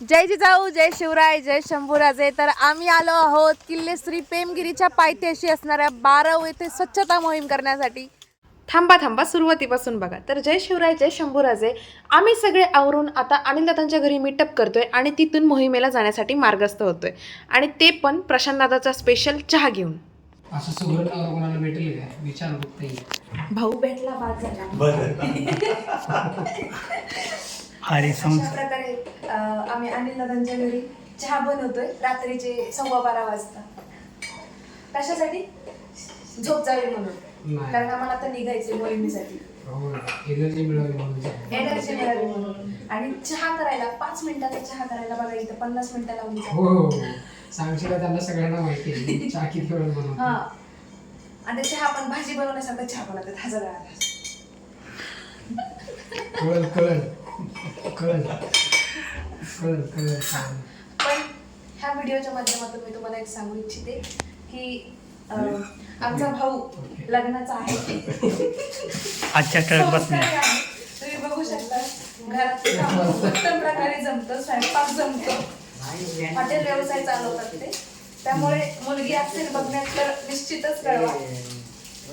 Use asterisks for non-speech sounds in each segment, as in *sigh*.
जय जिजाऊ जय शिवराय जय शंभूराजे. तर आम्ही आलो आहोत किल्ले श्री पेमगिरीच्या पायथ्याशी असणाऱ्या बारव येथे स्वच्छता मोहीम करण्यासाठी. थांबा थांबा सुरुवातीपासून बघा. तर जय शिवराय जय शंभूराजे. आम्ही सगळे आवरून आता अनिलदादांच्या घरी मीटअप करतोय आणि तिथून मोहिमेला जाण्यासाठी मार्गस्थ होतोय. आणि ते पण प्रशांत दादाचा स्पेशल चहा घेऊन. असं सुगरण कोणाला भेटेल का? विचार बघता येईल. भाऊ भेटला सं अशा प्रकारे अं, आम्ही अनिलदादांच्या घरी चहा बनवतोय रात्रीचे सव्वा बारा वाजता. कशासाठी? झोप जावी म्हणून. नाही. कारण आम्हाला आता निघायचे मोहिमेसाठी हो एनर्जी मिळावी म्हणून. एनर्जी मिळावी म्हणून. आणि चहा करायला पाच मिनिटाचा चहा करायला बघा इथं पन्नास मिनिटं लावून जातात. हो हो हो. सांगशील का त्यांना सगळ्यांना माहिती आहे? *laughs* चहा किती वेळ हा. बनवतो आणि ते चहा पण भाजी बनवण्यासारखं चहा बनवतात हजार वेळा कळल कळल. कळल कळल कळल पण ह्या व्हिडिओच्या माध्यमातून मी तुम्हाला एक सांगू इच्छिते की अं, आमचा भाऊ लग्नाचा आहे. आजच्या ठळक बातम्या संस्कारी आहे. तुम्ही बघू शकता. घरात उत्तम प्रकारे जमतं स्वयंपाक जमतो. हॉटेल व्यवसाय चालवतात ते. त्यामुळे मुलगी असेल बघण्यात तर निश्चितच कळवा.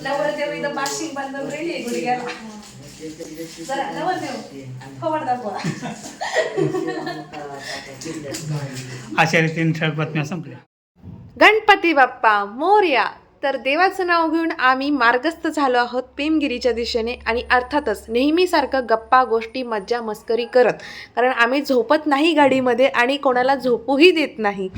नवरदेव इथं बाशिंग बांधून रेडी आहे गुडघ्याला. अशा रीतीने ठळक बातम्या संपल्या. गणपती बाप्पा मोर्या. तर देवाचं नाव घेऊन आम्ही मार्गस्थ झालो आहोत पेमगिरीच्या दिशेने आणि अर्थातच नेहमीसारखं गप्पा गोष्टी मज्जा मस्करी करत. कारण आम्ही झोपत नाही गाडीमध्ये आणि कोणाला झोपूही देत नाही.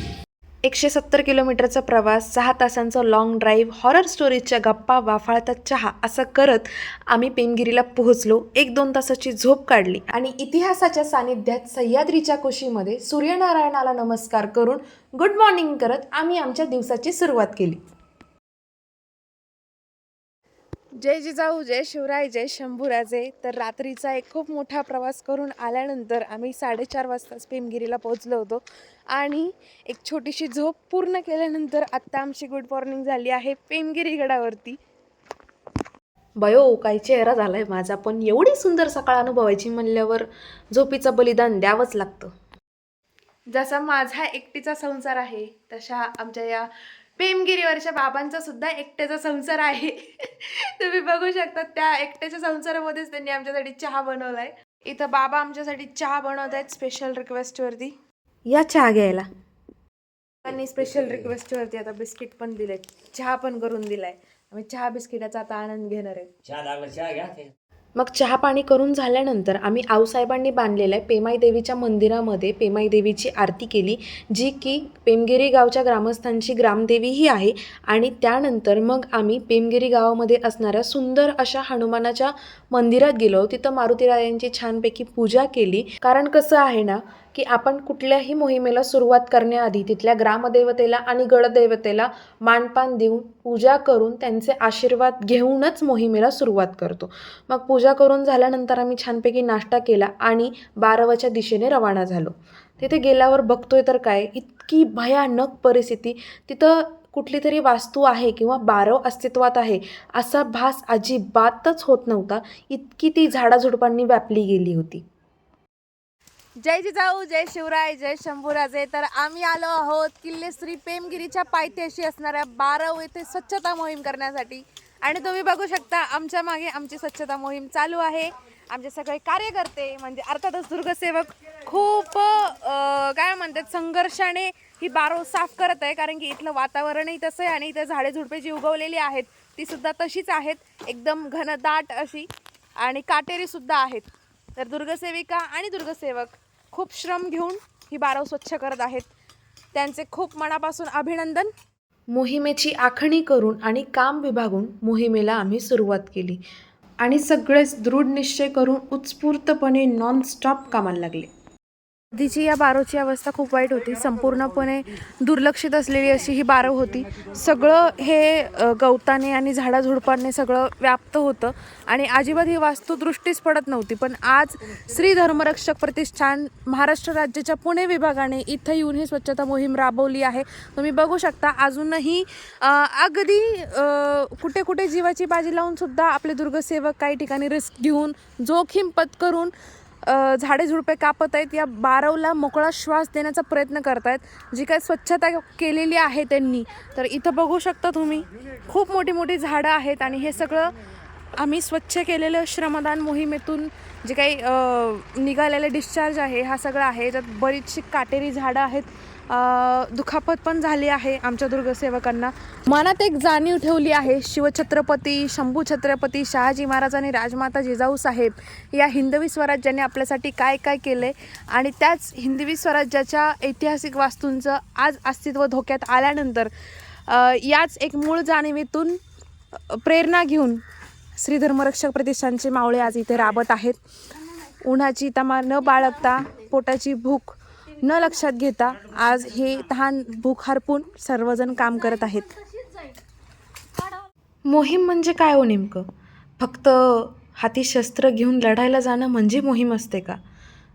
एकशे सत्तर किलोमीटरचा प्रवास सहा तासांचा लाँग ड्राईव्ह हॉरर स्टोरीजच्या गप्पा वाफाळता चहा असं करत आम्ही पेमगिरीला पोहोचलो. एक दोन तासाची झोप काढली आणि इतिहासाच्या सानिध्यात सह्याद्रीच्या कुशीमध्ये सूर्यनारायणाला नमस्कार करून गुड मॉर्निंग करत आम्ही आमच्या दिवसाची सुरुवात केली. जय जिजाऊ जय शिवराय जय शंभूराजे. तर रात्रीचा एक खूप मोठा प्रवास करून आल्यानंतर आम्ही साडेचार वाजताच पेमगिरीला पोहोचलो होतो. आणि एक छोटीशी झोप पूर्ण केल्यानंतर आत्ता आमची गुड मॉर्निंग झाली आहे पेमगिरी गडावरती. बयो काही चेहरा झालाय माझा पण एवढी सुंदर सकाळ अनुभवायची म्हणल्यावर झोपीचं बलिदान द्यावंच लागतं. जसा माझा एकटीचा संसार आहे तशा आमच्या या पेमगिरीवरच्या बाबांचा सुद्धा एकट्याचा संसार आहे. *laughs* तुम्ही बघू शकता त्या एकट्याच्या संसारामध्येच त्यांनी आमच्यासाठी चहा बनवलाय. इथं बाबा आमच्यासाठी चहा बनवत आहेत स्पेशल रिक्वेस्टवरती या चहा घ्यायला. त्यांनी स्पेशल रिक्वेस्टवरती आता बिस्किट पण दिले चहा पण करून दिलाय. आम्ही चहा बिस्किटाचा आता आनंद घेणार आहे. चहा लागला चहा घ्या. ते मग चहा पाणी करून झाल्यानंतर आम्ही आऊसाहेबांनी बांधलेल्या पेमाई देवीच्या मंदिरामध्ये पेमाई देवीची आरती केली जी की पेमगिरी गावच्या ग्रामस्थांची ग्रामदेवीही आहे. आणि त्यानंतर मग आम्ही पेमगिरी गावामध्ये असणाऱ्या सुंदर अशा हनुमानाच्या मंदिरात गेलो. तिथं मारुतीरायांची छानपैकी पूजा केली. कारण कसं आहे ना की आपण कुठल्याही मोहिमेला सुरुवात करण्याआधी तिथल्या ग्रामदेवतेला आणि गडदेवतेला मानपान देऊन पूजा करून त्यांचे आशीर्वाद घेऊनच मोहिमेला सुरुवात करतो. मग पूजा करून झाल्यानंतर आम्ही छानपैकी नाश्ता केला आणि बारावाच्या दिशेने रवाना झालो. तिथे गेल्यावर बघतोय तर काय इतकी भयानक परिस्थिती. तिथं कुठली तरी वास्तू आहे किंवा बारव अस्तित्वात आहे असा भास अजिबातच होत नव्हता. इतकी ती झाडाझुडपांनी व्यापली गेली होती. जय जिजाऊ जय शिवराय जय शंभूराजे तर आम्ही आलो आहोत किल्ले श्री पेमगिरीच्या पायथ्याशी असणाऱ्या बारव येथे स्वच्छता मोहीम करण्यासाठी. आणि तुम्ही बघू शकता आमच्या मागे आमची स्वच्छता मोहीम चालू आहे. आमचे सगळे कार्यकर्ते म्हणजे अर्थातच दुर्गसेवक खूप काय म्हणतात संघर्षाने ही बारव साफ करत आहे. कारण की इथलं वातावरणही तसं आहे आणि इथं झाडे झुडपे जी उगवलेली आहेत ती सुद्धा तशीच आहेत. एकदम घनदाट अशी. आणि काटेरी सुद्धा आहेत. तर दुर्गसेविका आणि दुर्गसेवक खूप श्रम घेऊन ही बारव स्वच्छ करत आहेत. त्यांचे खूप मनापासून अभिनंदन. मोहिमेची आखणी करून आणि काम विभागून मोहिमेला आम्ही सुरुवात केली आणि सगळेच दृढ निश्चय करून उत्स्फूर्तपणे नॉनस्टॉप कामाला लागले. आधीची या बारोची अवस्था खूप वाईट होती. संपूर्णपणे दुर्लक्षित असलेली अशी ही बारव होती. सगळं हे गवताने आणि झाडाझुडपांनी सगळं व्याप्त होतं आणि अजिबात ही वास्तू दृष्टीच पडत नव्हती. पण आज श्री धर्मरक्षक प्रतिष्ठान महाराष्ट्र राज्याच्या पुणे विभागाने इथं येऊन ही स्वच्छता मोहीम राबवली आहे. तुम्ही बघू शकता अजूनही अगदी कुठे कुठे जीवाची बाजी लावून सुद्धा आपले दुर्गसेवक काही ठिकाणी रिस्क घेऊन जोखीम पत्करून झाडे झुडपे कापत आहेत. या बारवला मोकळा श्वास देण्याचा प्रयत्न करत आहेत जी काय स्वच्छता केलेली आहे त्यांनी. तर इथं बघू शकता तुम्ही खूप मोठी मोठी झाडं आहेत आणि हे सगळं आम्ही स्वच्छ केलेलं श्रमदान मोहिमेतून जे काही निघालेलं डिस्चार्ज आहे हा सगळा आहे. त्यात बरीचशी काटेरी झाडं आहेत. दुखापत पण झाली आहे आमच्या दुर्गसेवकांना. मनात एक जाणीव ठेवली आहे शिवछत्रपती शंभू छत्रपती शहाजी महाराज आणि राजमाता जिजाऊ साहेब या हिंदवी स्वराज्याने आपल्यासाठी काय काय केले आणि त्याच हिंदवी स्वराज्याच्या ऐतिहासिक वास्तूंचं आज अस्तित्व धोक्यात आल्यानंतर याच एक मूळ जाणीवेतून प्रेरणा घेऊन श्री धर्मरक्षक प्रतिष्ठानचे मावळे आज इथे राबत आहेत. उन्हाची तमा न बाळगता पोटाची भूक न लक्षात घेता आज हे तहान भूक हरपून सर्वजण काम करत आहेत. मोहीम म्हणजे काय हो नेमकं? फक्त हाती शस्त्र घेऊन लढायला जाणं म्हणजे मोहीम असते का?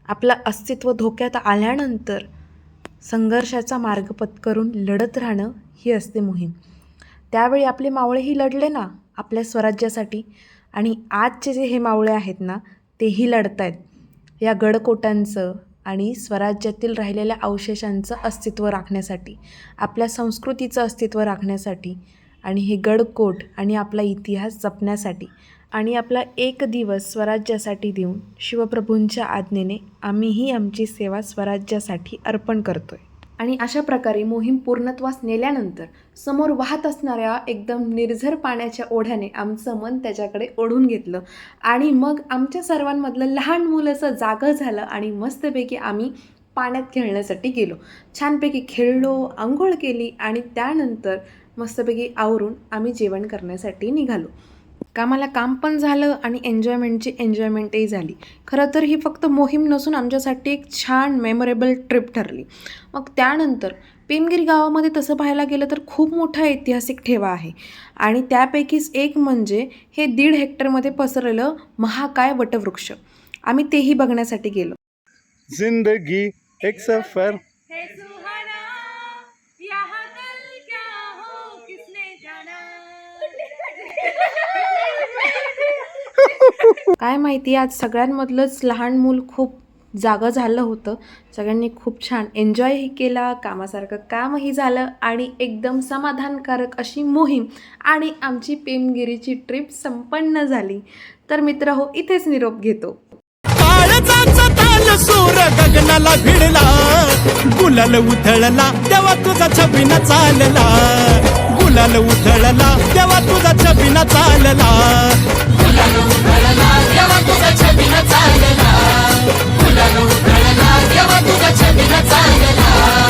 आपलं अस्तित्व धोक्यात आल्यानंतर संघर्षाचा मार्ग पत्करून लढत राहणं ही असते मोहीम. त्यावेळी आपले मावळेही लढले ना आपल्या स्वराज्यासाठी. आणि आजचे जे हे मावळे आहेत ना तेही लढत आहेत या गडकोटांचं आणि स्वराज्यातील राहिलेल्या अवशेषांचं अस्तित्व राखण्यासाठी आपल्या संस्कृतीचं अस्तित्व राखण्यासाठी आणि हे गडकोट आणि आपला इतिहास जपण्यासाठी आणि आपला एक दिवस स्वराज्यासाठी देऊन शिवप्रभूंच्या आज्ञेने आम्हीही आमची सेवा स्वराज्यासाठी अर्पण करतोय. आणि अशा प्रकारे मोहीम पूर्णत्वास नेल्यानंतर समोर वाहत असणाऱ्या एकदम निर्झर पाण्याच्या ओढ्याने आमचं मन त्याच्याकडे ओढून घेतलं. आणि मग आमच्या सर्वांमधलं लहान मुलं असं जागं झालं आणि मस्तपैकी आम्ही पाण्यात खेळण्यासाठी गेलो. छानपैकी खेळलो आंघोळ केली आणि त्यानंतर मस्तपैकी आवरून आम्ही जेवण करण्यासाठी निघालो. कामाला काम पण झालं आणि एन्जॉयमेंटची एन्जॉयमेंटही झाली. खरं तर ही फक्त मोहीम नसून आमच्यासाठी एक छान मेमोरेबल ट्रिप ठरली. मग त्यानंतर पेमगिरी गावामध्ये तसं पाहायला गेलं तर खूप मोठा ऐतिहासिक ठेवा आहे. आणि त्यापैकीच एक म्हणजे हे दीड हेक्टरमध्ये पसरलेलं महाकाय वटवृक्ष. आम्ही तेही बघण्यासाठी गेलो. जिंदगी एक सफर. काय माहिती आज सगळ्यांमधलंच लहान मूल खूप जागं झालं होतं. सगळ्यांनी खूप छान एन्जॉयही केला कामासारखं कामही झालं आणि एकदम समाधानकारक अशी मोहीम आणि आमची पेमगिरीची ट्रिप संपन्न झाली. तर मित्र हो इथेच निरोप घेतो. सूर गगनाला भिडला. गुलाल उधळला तेव्हा तुझा छबिना चालला. गुलाल उधळला तेव्हा तुझा छबिना चालला. चालला.